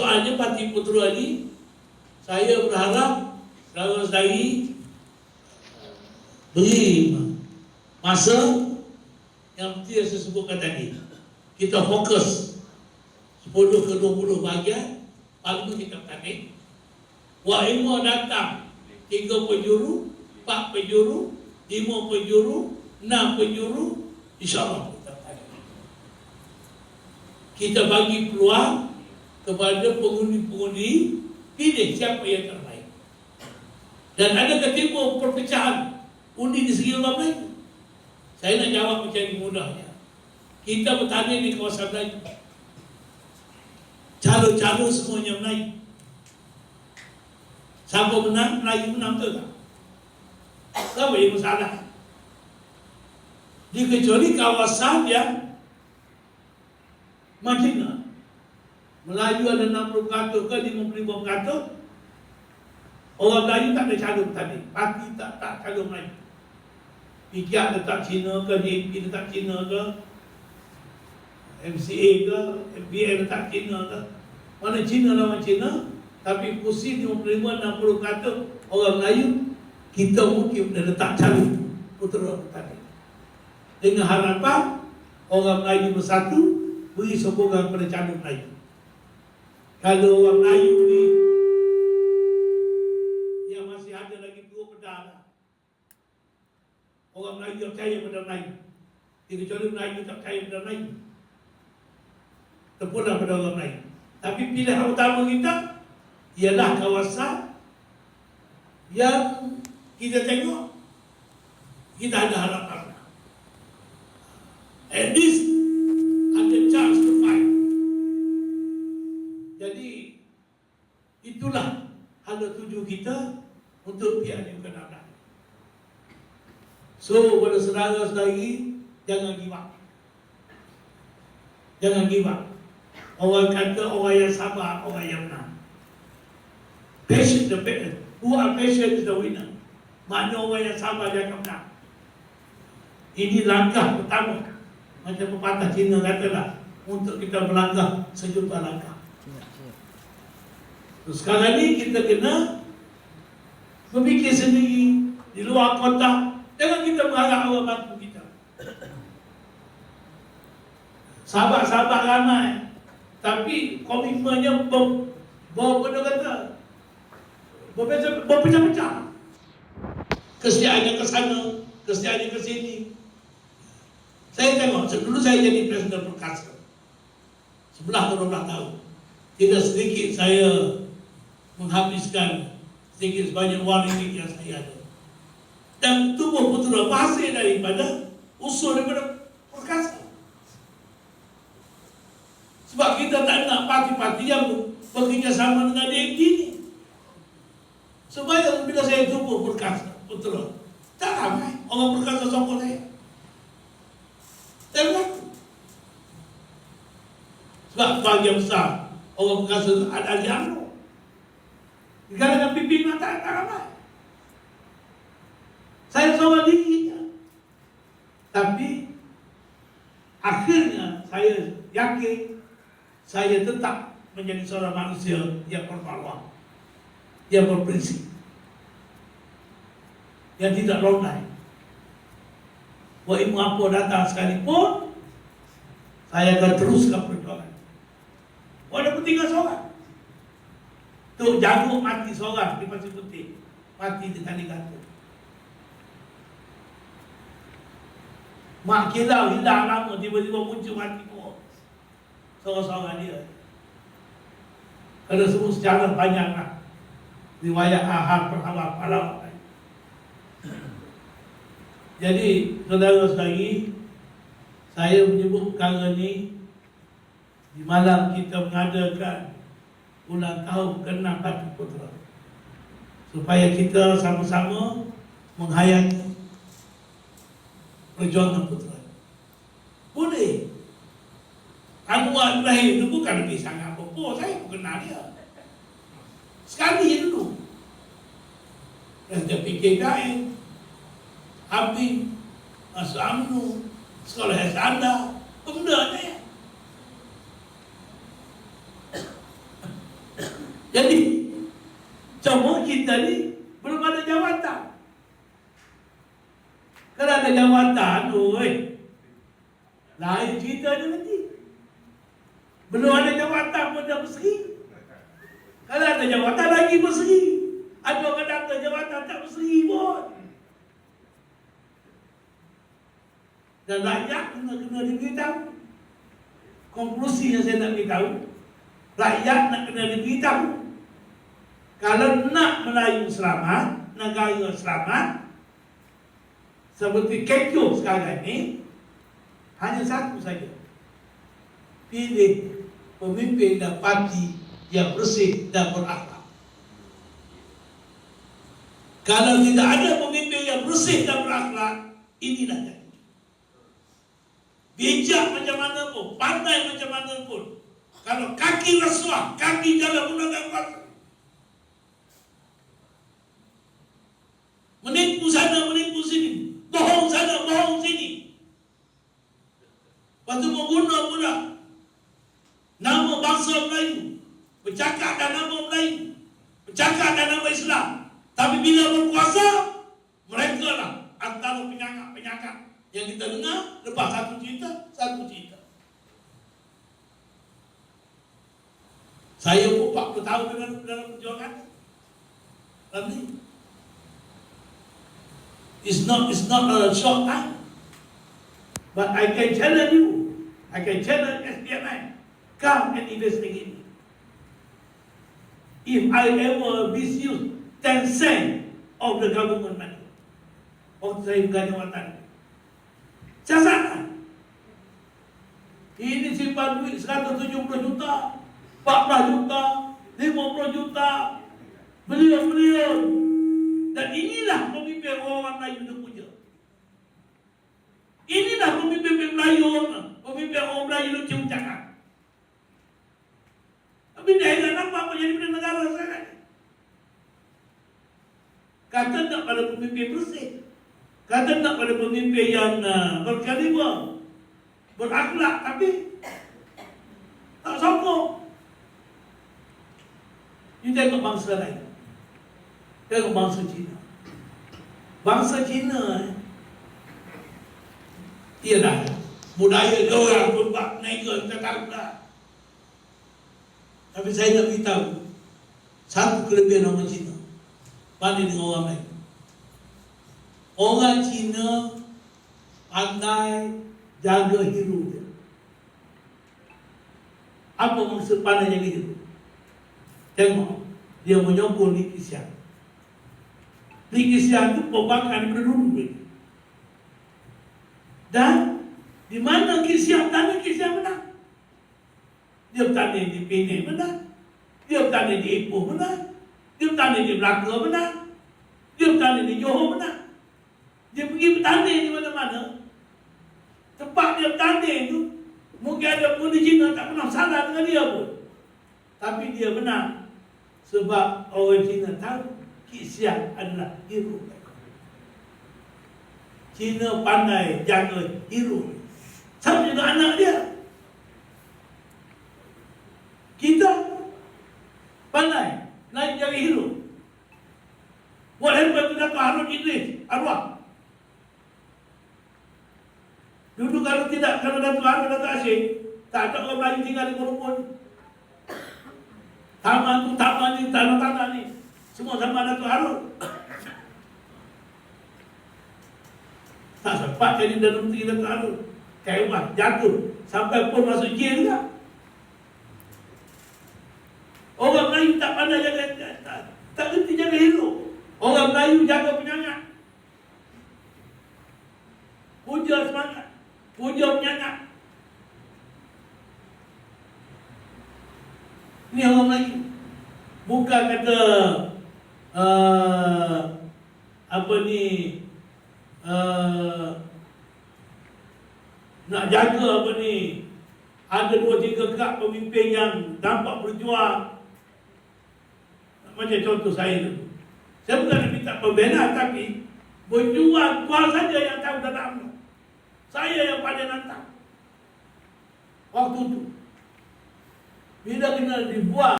soalnya Pati Putera ni saya berharap saudara saudari beri masa yang seperti yang saya sebutkan tadi. Kita fokus 10 ke 20 bahagian lalu kita tarik. Wa ilmu datang 3 penjuru, 4 penjuru, 5 penjuru, 6 penjuru, insyaAllah. Kita bagi peluang kepada pengundi-pengundi pilih siapa yang terbaik. Dan ada ketipu perpecahan undi di segi orang lain. Saya nak jawab macam ini mudahnya. Kita bertanding di kawasan Melayu. Calon-calon semuanya Melayu. Siapa menang, Melayu menang tu tak? Siapa yang masalah? Dikecuali kawasan yang Madinah. Melayu ada 60% ke 55%. Orang Melayu tak ada calon tadi. Parti tak tak calon Melayu. Pikiak letak Cina ke, DAP letak Cina ke, MCA ke, MBA letak Cina ke. Mana Cina lawan Cina, tapi kursi 55-60 kata orang Melayu, kita mungkin boleh letak calon putera tadi. Dengan harapan orang Melayu bersatu, beri sokongan kepada calon Melayu. Kalau orang Melayu ni yang masih ada lagi dua pedang lah. Orang Melayu tak percaya pada Melayu. Dia kecuali Melayu tak percaya pada Melayu. Terpulang pada orang Melayu. Tapi pilihan utama kita ialah kawasan yang kita tengok kita ada harapan. At least ada chance to fight. Jadi itulah hala tuju kita untuk pihak yang kena nak. So pada saudara-saudari Jangan give up. Jangan give up. Orang kata orang yang sabar Orang yang menang. Patient the better Who are patient is the winner. Makna orang yang sabar dia akan menang. Ini langkah pertama. Macam pepatah Cina katalah Untuk kita melangkah sejuta langkah. So, sekarang ni kita kena Memikir sendiri Di luar kotak kita berharap Allah bantu kita. Sahabat-sahabat ramai. Tapi komitmennya ber, ber, ber, kata, berpecah- berpecah-pecah. Kesetiaannya ke sana, kesetiaannya ke sini. Saya tengok, dulu saya jadi Presiden Perkasa. Sebelah ke 12 tahun. Tidak sedikit saya menghabiskan sedikit sebanyak wang ini yang saya ada dan tubuh putera hasil daripada usul daripada perkasa. Sebab kita tak nak parti-parti yang bekerjasama dengan DMD ni. Supaya bila saya tubuh perkasa putera, tak ramai orang perkasa sokong saya. Dan aku. Sebab sebagian besar orang perkasa ada di Amro. Di kalangan pimpinan tak, tak ramai. Saya seorang diri. Tapi Akhirnya saya yakin Saya tetap menjadi seorang manusia yang berpaluan Yang berprinsip. Yang tidak lonai. Wa ilmu apa datang sekalipun Saya akan teruskan perjuangan. Walaupun tinggal seorang. Tu jagung mati seorang di pasir putih Mati di tali gantung Mak kilau hilang lama tiba-tiba muncul mati kau. Seorang-seorang dia. Kalau semua sejarah banyak lah. Riwayat ahad perhawal pahlawan. Jadi saudara-saudari saya menyebut perkara ni di malam kita mengadakan ulang tahun ke-6 Pati Putra supaya kita sama-sama menghayati perjuangan putra. Boleh. Anwar Ibrahim itu bukan lebih sangat apa saya pun kenal dia. Sekali je dulu. Fikir kain. Habib, Masuk Amnu, Sekolah Hasanda, benda ni. Jadi cuma kita ni belum ada jawatan. Jawatan, oi. Lain cerita dia nanti. Belum ada jawatan pun dah berseri. Kalau ada jawatan lagi berseri. Ada orang datang jawatan tak berseri pun. Dan rakyat kena kena diberitahu. Konklusi yang saya nak beritahu, rakyat nak kena diberitahu. Kalau nak Melayu selamat, negara selamat, seperti kecoh sekarang ni, hanya satu saja. Pilih pemimpin dan parti yang bersih dan berakhlak. Kalau tidak ada pemimpin yang bersih dan berakhlak, inilah jadi. Bijak macam mana pun, pandai macam mana pun. Kalau kaki rasuah, kaki jalan gunakan kuasa. Menipu sana, menipu sini. Bohong sana, bohong sini. Lepas tu mengguna pula nama bangsa Melayu. Bercakap dan nama Melayu. Bercakap dan nama Islam. Tapi bila berkuasa, mereka lah antara penyangka-penyangka yang kita dengar lepas satu cerita, satu cerita. Saya pun 40 tahun dalam perjuangan. Tapi It's not, it's not a short time. But I can challenge you. I can challenge SPMI. Come and investigate me. If I ever misuse 10 cent of the government money. Saya bukan jawatan. Casakan. Ini simpan duit 170 juta, 40 juta, 50 juta, beliau-beliau. Dan inilah pemimpin orang Melayu itu punya. Inilah pemimpin Melayu, pemimpin orang Melayu itu cium cakap. Tapi dia tidak nampak apa jadi pada negara sekarang. Kata nak pada pemimpin bersih. Kata nak pada pemimpin yang uh, berkaliber, berakhlak, tapi tak sokong. Ini tengok bangsa lain. Tengok bangsa Cina. Bangsa Cina Ia dah Budaya dia orang pun buat Nega kita tahu dah Tapi saya nak beritahu Satu kelebihan orang Cina Banding dengan orang lain. Orang Cina Pandai Jaga hiru dia. Apa maksud pandai jaga hiru? Tengok Dia menyokong di kisah Negeri itu membangkan penduduk Dan di mana Kisiam tanah Kisiam menang. Dia bertanding di Penang menang. Dia bertanding di Ipoh menang. Dia bertanding di Melaka menang. Dia bertanding di Johor menang. Dia pergi bertanding di mana-mana. Tempat dia bertanding tu mungkin ada pun di Cina tak pernah salah dengan dia pun. Tapi dia menang sebab orang Cina tahu Kisian adalah hero Cina pandai jaga hero Sama juga anak dia. Kita Pandai Naik jaga hero Buat hebat tu dapat Harun Idris Arwah. Dulu kalau tidak Kalau Datuk Harun Datuk Asyik. Tak ada orang Melayu tinggal di Korupun Taman tu taman ni Tanah-tanah ni semua sama Datuk Harun. Tak sempat jadi dalam menteri Datuk Harun. Kewah, jatuh. Sampai pun masuk jail juga. Orang Melayu tak pandai jaga, tak kerti jaga hidup. Orang Melayu jaga penyangat. Puja semangat. Puja penyangat. Ini orang Melayu. Bukan kata uh, apa ni? Uh, nak jaga apa ni? Ada dua tiga kak pemimpin yang nampak berjuang. Macam contoh saya tu. Saya bukan minta pembela tapi berjuang kual saja yang tahu dalam saya yang pada nantang. Waktu tu bila kena dibuat